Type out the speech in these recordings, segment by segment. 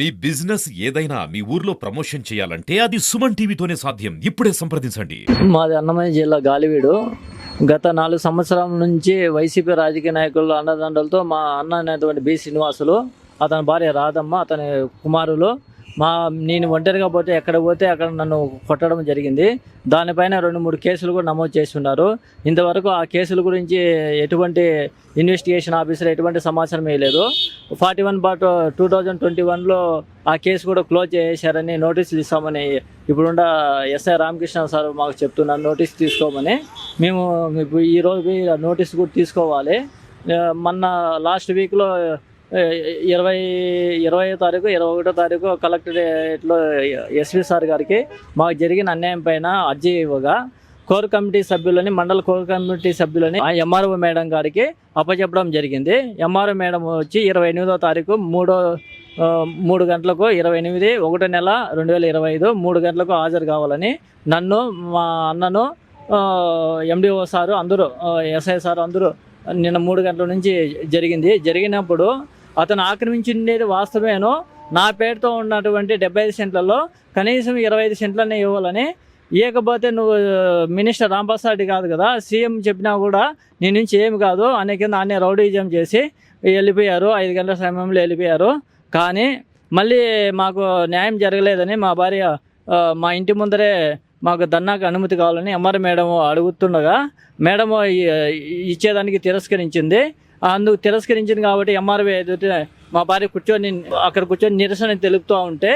మీ business ఏదైనా మీ ఊర్లో promotion చేయాలంటే అది సుమన్ టీవీతోనే సాధ్యం. ఇప్పుడే సంప్రదించండి. మాది అన్నమయ్య జిల్లా గాలివీడు. గత నాలుగు సంవత్సరాల నుంచి వైసీపీ రాజకీయ నాయకుల అండదండలతో మా అన్న అనేటువంటి బి శ్రీనివాసులు అతని భార్య రాధమ్మ అతని కుమారులు మా నేను ఒంటరిగా పోతే ఎక్కడ పోతే అక్కడ నన్ను కొట్టడం జరిగింది. దానిపైన రెండు మూడు కేసులు కూడా నమోదు చేస్తున్నారు. ఇంతవరకు ఆ కేసుల గురించి ఎటువంటి ఇన్వెస్టిగేషన్ ఆఫీసర్ ఎటువంటి సమాచారం వేయలేదు ఫార్టీ వన్ బాట్ టూ థౌజండ్ ట్వంటీ వన్లో ఆ కేసు కూడా క్లోజ్ చేశారని నోటీసులు ఇస్తామని ఇప్పుడున్న ఎస్ఐ రామకృష్ణ సార్ మాకు చెప్తున్నారు. నోటీస్ తీసుకోమని మేము ఈరోజు ఈ నోటీస్ కూడా తీసుకోవాలి. మొన్న లాస్ట్ వీక్లో ఇరవై ఇరవై తారీఖు ఇరవై ఒకటో తారీఖు కలెక్టరేట్లో ఎస్వి సార్ గారికి మాకు జరిగిన అన్యాయం పైన అర్జీ ఇవ్వగా కోర్ కమిటీ సభ్యులని మండల కోర్ కమిటీ సభ్యులని ఆ ఎంఆర్ఓ మేడం గారికి అప్పచెప్పడం జరిగింది. ఎంఆర్ఓ మేడం వచ్చి ఇరవై ఎనిమిదో తారీఖు మూడో మూడు గంటలకు ఇరవై ఎనిమిది ఒకటో నెల రెండు వేల ఇరవై ఐదు మూడు గంటలకు హాజరు కావాలని నన్ను మా అన్నను ఎండిఓ సారు అందరూ ఎస్ఐ సార్ అందరూ నిన్న మూడు గంటల నుంచి జరిగింది. జరిగినప్పుడు అతను ఆక్రమించిండేది వాస్తవేనో నా పేరుతో ఉన్నటువంటి డెబ్బై ఐదు సెంట్లలో కనీసం ఇరవై ఐదు సెంట్లనే ఇవ్వాలని. ఇవ్వకపోతే నువ్వు మినిస్టర్ రాంప్రసాద్ కాదు కదా సీఎం చెప్పినా కూడా నీ నుంచి ఏమి కాదు అనే కింద అన్నీ రౌడీజం చేసి వెళ్ళిపోయారు. ఐదు గంటల సమయంలో వెళ్ళిపోయారు. కానీ మళ్ళీ మాకు న్యాయం జరగలేదని మా భార్య మా ఇంటి ముందరే మాకు దన్నాకు అనుమతి కావాలని ఎంఆర్ మేడం అడుగుతుండగా మేడం ఇచ్చేదానికి తిరస్కరించింది. అందుకు తిరస్కరించింది కాబట్టి ఎంఆర్వీ ఎదుట మా భార్య కూర్చొని అక్కడ కూర్చొని నిరసన తెలుపుతూ ఉంటే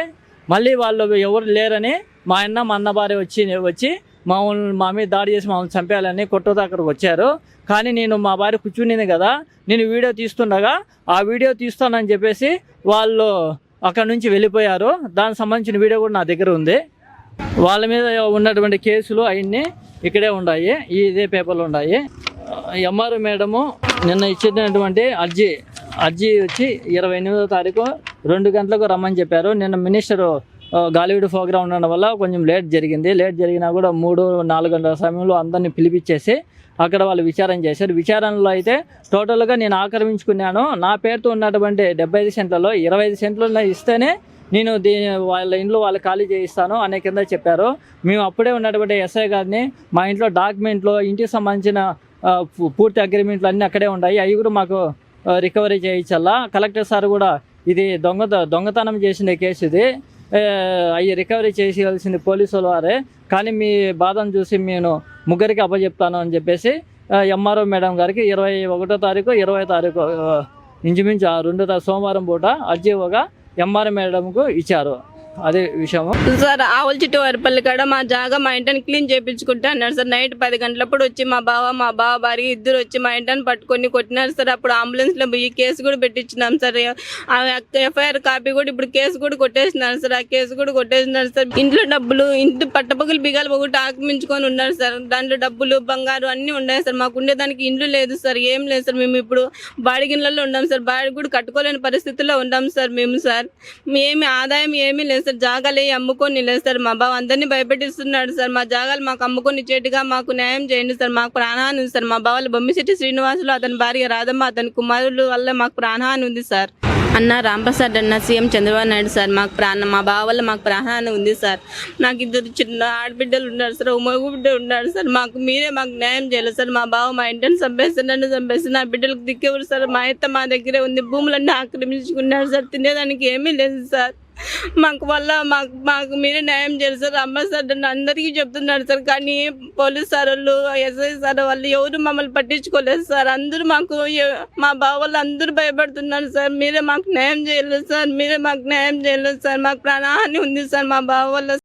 మళ్ళీ వాళ్ళు ఎవరు లేరని మా అన్న మా అన్న భార్య వచ్చి వచ్చి మామూలు మా మీద దాడి చేసి మామూలు చంపేయాలని కొట్టతో అక్కడికి వచ్చారు. కానీ నేను మా భార్య కూర్చునింది కదా నేను వీడియో తీస్తుండగా ఆ వీడియో తీస్తానని చెప్పేసి వాళ్ళు అక్కడ నుంచి వెళ్ళిపోయారు. దానికి సంబంధించిన వీడియో కూడా నా దగ్గర ఉంది. వాళ్ళ మీద ఉన్నటువంటి కేసులు అవన్నీ ఇక్కడే ఉన్నాయి ఇదే పేపర్లు ఉన్నాయి ఎంఆర్ మేడము నిన్న ఇచ్చినటువంటి అర్జీ అర్జీ వచ్చి ఇరవై ఎనిమిదో తారీఖు రెండు గంటలకు రమ్మని చెప్పారు. నిన్న మినిస్టర్ గాలివీడు ప్రోగ్రామ్ ఉండడం వల్ల కొంచెం లేట్ జరిగింది. లేట్ జరిగినా కూడా మూడు నాలుగు గంటల సమయంలో అందరినీ పిలిపించేసి అక్కడ వాళ్ళు విచారణ చేశారు. విచారణలో అయితే టోటల్గా నేను ఆక్రమించుకున్నాను. నా పేరుతో ఉన్నటువంటి డెబ్బై ఐదు సెంట్లలో ఇరవై ఐదు సెంట్లు ఇస్తేనే నేను దీని వాళ్ళ ఇంట్లో వాళ్ళు ఖాళీ చేయిస్తాను అనే కింద చెప్పారు. మేము అప్పుడే ఉన్నటువంటి ఎస్ఐ గారిని మా ఇంట్లో డాక్యుమెంట్లు ఇంటికి సంబంధించిన పూర్తి అగ్రిమెంట్లు అన్నీ అక్కడే ఉన్నాయి అవి కూడా మాకు రికవరీ చేయించాలా కలెక్టర్ సార్ కూడా ఇది దొంగ దొంగతనం చేసిన కేసు ఇది. అవి రికవరీ చేసేయాల్సింది పోలీసుల వారే. కానీ మీ బాధను చూసి నేను ముగ్గురికి అప్పచెప్తాను అని చెప్పేసి ఎంఆర్ఓ మేడం గారికి ఇరవై ఒకటో తారీఖు ఇరవై తారీఖు ఇంచుమించు ఆ రెండు సోమవారం పూట అర్జీ ఒక ఎంఆర్ మేడంకు ఇచ్చారు. అదే విషయము? సార్ ఆవుల చుట్టూ వరపల్లి కాడ మా జాగా మా ఇంటిని క్లీన్ చేయించుకుంటా అన్నారు సార్. నైట్ పది గంటలప్పుడు వచ్చి మా బావ మా బావ భార్య ఇద్దరు వచ్చి మా ఇంటిని పట్టుకొని కొట్టినారు సార్. అప్పుడు అంబులెన్స్లో పోయి కేసు కూడా పెట్టించినాం సార్. ఆ ఎఫ్ఐఆర్ కాపీ కూడా ఇప్పుడు కేసు కూడా కొట్టేసినారు సార్. ఆ కేసు కూడా కొట్టేసినారు సార్. ఇంట్లో డబ్బులు ఇంటి పట్టపగలు బిగాలు ఒకటి ఆక్రమించుకొని ఉన్నారు సార్. దాంట్లో డబ్బులు బంగారు అన్ని ఉన్నాయి సార్. మాకు ఉండేదానికి ఇండ్లు లేదు సార్. ఏం లేదు సార్. మేము ఇప్పుడు బాడిగిన్లలో ఉన్నాం సార్. బాడి కూడా కట్టుకోలేని పరిస్థితుల్లో ఉన్నాం సార్ మేము సార్. మేము ఆదాయం ఏమీ లేదు సార్. జాగాలు అమ్ముకొని లేదు సార్. మా బావ అందరినీ భయపెట్టిస్తున్నాడు సార్. మా జాగాలు మాకు అమ్ముకొని ఇచ్చేట్టుగా మాకు న్యాయం చేయండి సార్. మాకు ప్రాణహాని ఉంది సార్. మా బావలు బొమ్మిశెట్టి శ్రీనివాసులు అతని భార్య రాధమ్మ అతని కుమారులు వల్ల మాకు ప్రాణహాని ఉంది సార్. అన్న రాంప్రసాద్ అన్న సీఎం చంద్రబాబు నాయుడు సార్ మాకు ప్రాణ మా బావ వల్ల మాకు ప్రాణాన్ని ఉంది సార్. నాకు ఇద్దరు చిన్న ఆడబిడ్డలు ఉన్నారు సార్. ఒక మగ బిడ్డ ఉన్నారు సార్. మాకు మీరే మాకు న్యాయం చేయాలి సార్. మా బావ మా ఇంటిని చంపేస్తున్నాను నన్ను ఆ నా బిడ్డలకు దిక్కెవరు సార్. మా అత్త మా దగ్గరే ఉంది. భూములన్నీ ఆక్రమించుకున్నారు సార్. తినేదానికి ఏమీ లేదు సార్. మాకు వల్ల మాకు మాకు మీరే న్యాయం చేయాలి సార్. అమ్మ సార్ నన్ను అందరికీ చెప్తున్నారు సార్. కానీ పోలీస్ సార్ వాళ్ళు ఎస్ఐ సార్ వాళ్ళు ఎవరు మమ్మల్ని పట్టించుకోలేదు సార్. అందరూ మాకు మా బావ అందరూ భయపడుతున్నారు సార్. మీరే మాకు న్యాయం చేయలేదు సార్. మీరే మాకు న్యాయం చేయలేదు సార్. మాకు ప్రాణహాని ఉంది సార్ మా బావ వల్ల